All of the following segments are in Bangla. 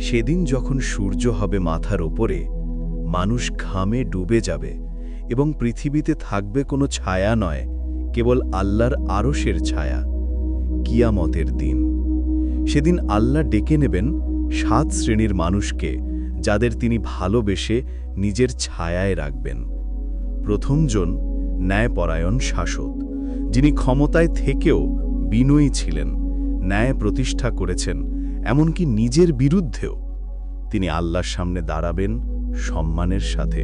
সেদিন যখন সূর্য হবে মাথার ওপরে, মানুষ ঘামে ডুবে যাবে এবং পৃথিবীতে থাকবে কোনো ছায়া নয়, কেবল আল্লাহর আরশের ছায়া। কিয়ামতের দিন। সেদিন আল্লাহ ডেকে নেবেন সাত শ্রেণির মানুষকে, যাদের তিনি ভালোবেসে নিজের ছায়ায় রাখবেন। প্রথমজন ন্যায়পরায়ণ শাসক, যিনি ক্ষমতায় থেকেও বিনয়ী ছিলেন, ন্যায় প্রতিষ্ঠা করেছেন এমনকি নিজের বিরুদ্ধেও তিনি আল্লাহর সামনে দাঁড়াবেন সম্মানের সাথে।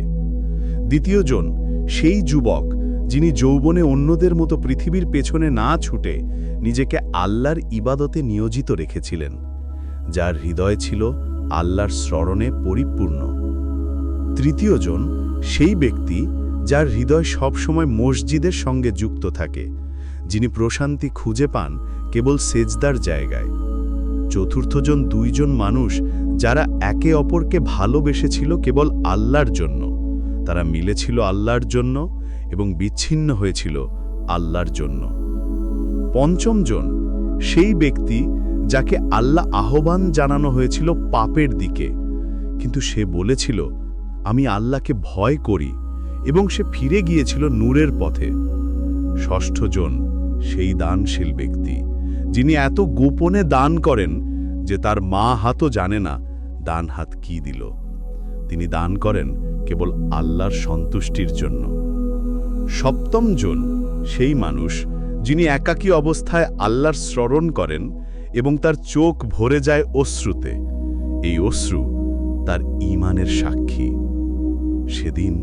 দ্বিতীয়জন সেই যুবক, যিনি যৌবনে অন্যদের মতো পৃথিবীর পেছনে না ছুটে নিজেকে আল্লাহর ইবাদতে নিয়োজিত রেখেছিলেন, যার হৃদয় ছিল আল্লাহর স্মরণে পরিপূর্ণ। তৃতীয়জন সেই ব্যক্তি যার হৃদয় সবসময় মসজিদের সঙ্গে যুক্ত থাকে, যিনি প্রশান্তি খুঁজে পান কেবল সেজদার জায়গায়। চতুর্থজন দুইজন মানুষ যারা একে অপরকে ভালোবেসেছিল কেবল আল্লাহর জন্য। তারা মিলেছিল আল্লাহর জন্য এবং বিচ্ছিন্ন হয়েছিল আল্লাহর জন্য। পঞ্চমজন সেই ব্যক্তি যাকে আল্লাহ আহ্বান জানানো হয়েছিল পাপের দিকে। কিন্তু সে বলেছিল, আমি আল্লাহকে ভয় করি এবং সে ফিরে গিয়েছিল নূরের পথে। ষষ্ঠজন সেই দানশীল ব্যক্তি। যিনি এত গোপনে দান করেন যে তার মা হাতও জানে না দান হাত কি দিল। তিনি দান করেন কেবল আল্লাহর সন্তুষ্টির জন্য। সপ্তম জন সেই মানুষ যিনি একাকী অবস্থায় আল্লাহর স্মরণ করেন এবং তার চোখ ভরে যায় অশ্রুতে। এই অশ্রু তার ঈমানের সাক্ষী। সেদিন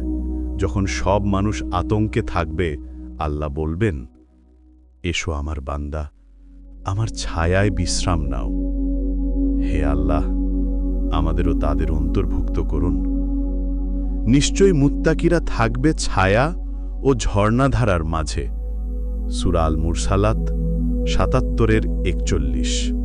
যখন সব মানুষ আতঙ্কে থাকবে, আল্লাহ বলবেন, এসো আমার বান্দা আমার ছায়ায় বিশ্রাম নাও। হে আল্লাহ, আমাদেরও তাদের অন্তর্ভুক্ত করুন। নিশ্চয় মুত্তাকিরা থাকবে ছায়া ও ঝর্ণাধারার মাঝে। সুরাল মুরসালাত সাতাত্তরের একচল্লিশ।